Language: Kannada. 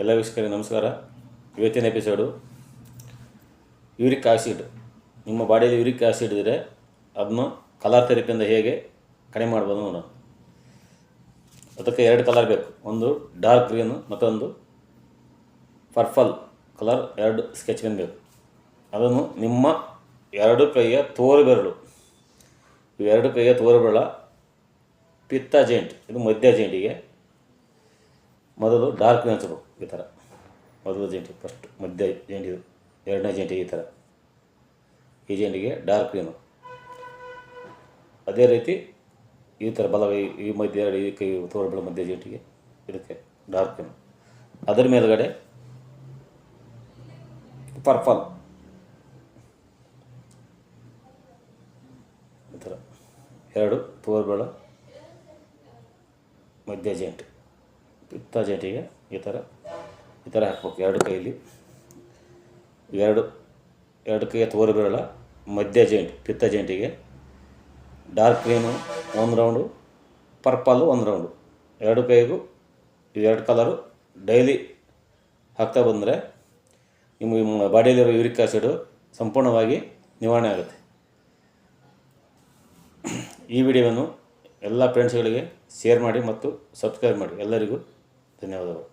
ಎಲ್ಲ ವೀಕ್ಷಕರಿಗೆ ನಮಸ್ಕಾರ. ಇವತ್ತಿನ ಎಪಿಸೋಡು ಯೂರಿಕ್ ಆಸಿಡ್. ನಿಮ್ಮ ಬಾಡಿಯಲ್ಲಿ ಯೂರಿಕ್ ಆಸಿಡ್ ಇದ್ದರೆ ಅದನ್ನು ಕಲರ್ ಥೆರಪಿಯಿಂದ ಹೇಗೆ ಕಡಿಮೆ ಮಾಡ್ಬೋದು ನೋಡೋಣ. ಅದಕ್ಕೆ ಎರಡು ಕಲರ್ ಬೇಕು. ಒಂದು ಡಾರ್ಕ್ ಗ್ರೀನು ಮತ್ತೊಂದು ಪರ್ಪಲ್ ಕಲರ್ ಎರಡು ಸ್ಕೆಚ್ ಪೆನ್ ಬೇಕು. ಅದನ್ನು ನಿಮ್ಮ ಎರಡು ಕೈಯ ತೋರು ಬೆರಳು. ಇವೆರಡು ಕೈಯ ತೋರು ಬೆರಳ ಪಿತ್ತ ಜೈಂಟ್ ಇದು ಮಧ್ಯ ಜೈಂಟಿಗೆ ಮೊದಲು ಡಾರ್ಕ್ ಹಚ್ಚಬೇಕು ಈ ಥರ. ಮೊದಲು ಜಂಟಿ ಫಸ್ಟ್ ಮಧ್ಯ ಜಂಟಿದು ಎರಡನೇ ಜಂಟಿ ಈ ಥರ. ಈ ಜಂಟಿಗೆ ಡಾರ್ಕ್ ಗ್ರೀನು ಅದೇ ರೀತಿ ಈ ಥರ ಬಲ, ಈ ಮಧ್ಯ ಎರಡು, ಈ ಕೈ ತೋರ್ಬಳ ಮಧ್ಯ ಜಂಟಿಗೆ ಇದಕ್ಕೆ ಡಾರ್ಕ್ ಗ್ರೀನು ಅದರ ಮೇಲುಗಡೆ ಪರ್ಪಲ್. ಈ ಥರ. ಎರಡು ತೋರ್ಬಳ ಮಧ್ಯ ಜೇಂಟ್. ಪಿತ್ತ ಜಂಟಿಗೆ ಈ ಥರ ಈ ಥರ ಹಾಕ್ಬೇಕು. ಎರಡು ಕೈಲಿ. ಎರಡು ಎರಡು ಕೈಯ ತೋರು ಬೆರಳ, ಮಧ್ಯ ಜೇಂಟ್ ಪಿತ್ತ ಜೇಂಟಿಗೆ ಡಾರ್ಕ್ ಗ್ರೀನು ಒಂದು ರೌಂಡು ಪರ್ಪಲ್ಲು ಒಂದು ರೌಂಡು ಎರಡು ಕೈಗೂ ಇವೆರಡು ಕಲರು ಡೈಲಿ ಹಾಕ್ತಾ ಬಂದರೆ ನಿಮ್ಮ ಬಾಡಿಯಲ್ಲಿರೋ ಯೂರಿಕ್ ಆ್ಯಸಿಡು ಸಂಪೂರ್ಣವಾಗಿ ನಿವಾರಣೆ ಆಗುತ್ತೆ. ಈ ವಿಡಿಯೋವನ್ನು ಎಲ್ಲ ಫ್ರೆಂಡ್ಸ್ಗಳಿಗೆ ಶೇರ್ ಮಾಡಿ ಮತ್ತು ಸಬ್ಸ್ಕ್ರೈಬ್ ಮಾಡಿ. ಎಲ್ಲರಿಗೂ the no,